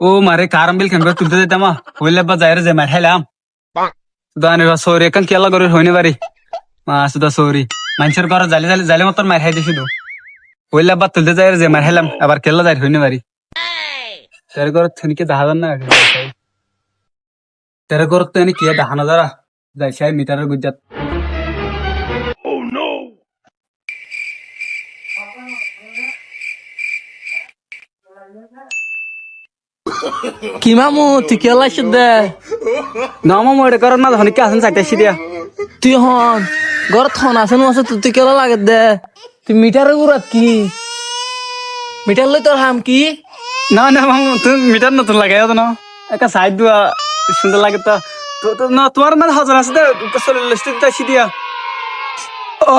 ও মারে কারম বিল কেমবে তুলতে যেতাম হইলে বা যাইরে যে মার খাইলাম দানি সরি এখন কেলা করে হইনে পারি মা, সুদা সরি মানুষের ঘরে জালি জালি জালি মতন মার খাই দিছি তো হইলে বা তুলতে যাইরে যে মার খাইলাম আবার কেলা যাই হইনে পারি তেরে ঘর থনিকে যান না তেরে ঘর তো এনে কে দেখা না যারা যাই সাই মিটারের গুজাত কি মামু তুই কেলা দে না মামু এটা করার না ধনিকে আসেন চাইতেছি দিয়া। তুই হন ঘর থন আছে নো আছে তুই কেলা লাগে দে? তুই মিটারের গুড়াত কি? মিটার লই তোর হাম কি? না না মামু তুমি মিটার নতুন লাগাই না? একটা সাইড দেওয়া সুন্দর লাগে তো। না তোমার মানে হাজার আছে তো চলে লিস্ট দিতে দিয়া। ও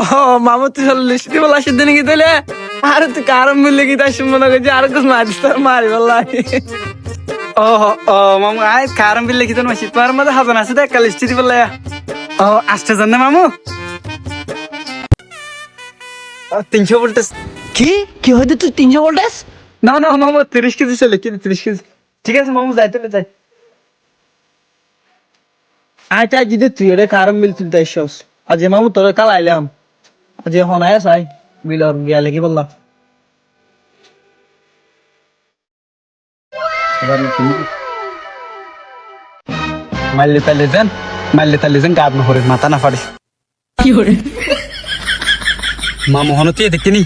মামু তুই লিস্ট দিব লাসে দিন কি দিলে? আরে তুই কারণ মিললে কি তাই শুনব না যে আর কিছু মারিস তোর মারি বললাই। মাসি তোমার মধ্যে হাজার আছে তো একটা লিস্ট দিব লাগে ও আসতে জান না মামু ও, তিনশো ভোল্টেজ কি কি হইতে তুই তিনশো ভোল্টেজ না না মামু তিরিশ কেজি চলে কি তিরিশ কেজি ঠিক আছে মামু যাইতে হলে যাই আচ্ছা যদি তুই এটা কারণ মিল তুলতে আসছস আজ মামু তোর কাল আইলাম আজ এখন আয় সাই বিলর গিয়া কি বললাম মারলে তালে যান মারলে তালে যান গাব নহরে মাথা না ফাড়িস কি করে মা মোহনতি দেখিনি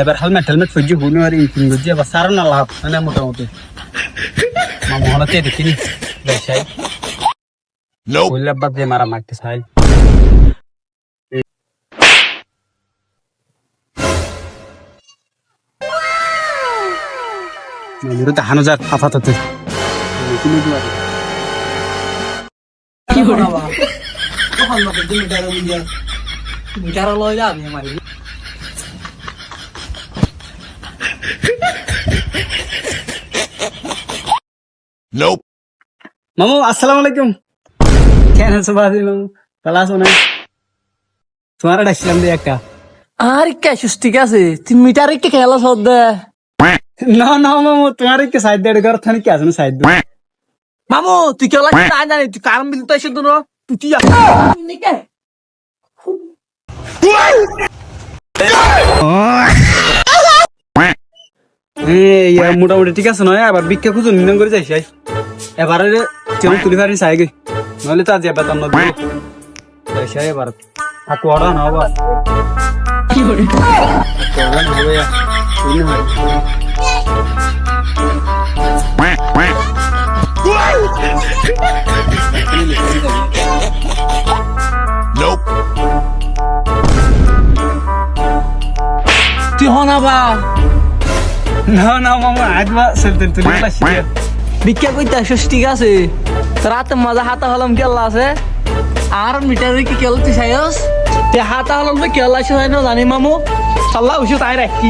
এবার হেলমেট হেলমেট ফুজি হুনি আর ইনকিন বুঝি আবার সারা না লাভ মানে মোটামুটি মা দেখাই Nope. ওইলা বাদ দিয়ে মারা মারতে চাই লই যাবি আমার Nope. মামু আসসালামু আলাইকুম। কেন আছো বাদি মামু ভালো আছো না তোমার ডাকছিলাম দিয়ে একটা। আর কে ঠিক আছে? তুই মিটার একটু খেলা সদ দে? না না মামু তোমার একটু সাইড দিয়ে ঘর থানি কি আছে? সাইড মামু তুই কেলা না জানি তুই কারণ বিল তো এসে তো তুই তুই ইয়া, মোটামুটি ঠিক আছে নয়? আবার ভিক্ষা খুঁজো নিন্দন করে যাইছি আই। এবারে কেমন তুলি পারি চাই গে। নইলে তো আজ বেতন নদী যাইছি আই এবার। থাকো অর্ডার না আবার কি করে হনা বা না না মামা আজ বা সেলতে তুলি পারছি ভিক্ষা কইতে ঠিক আছে? রাতে মজা হাতা হলাম কেলা আছে। আর মিটার কি কেলা তুই চাইস? তে হাতা হলাম কেলা আছে না জানি মামু? সাল্লাহ উসু তাই রাখি।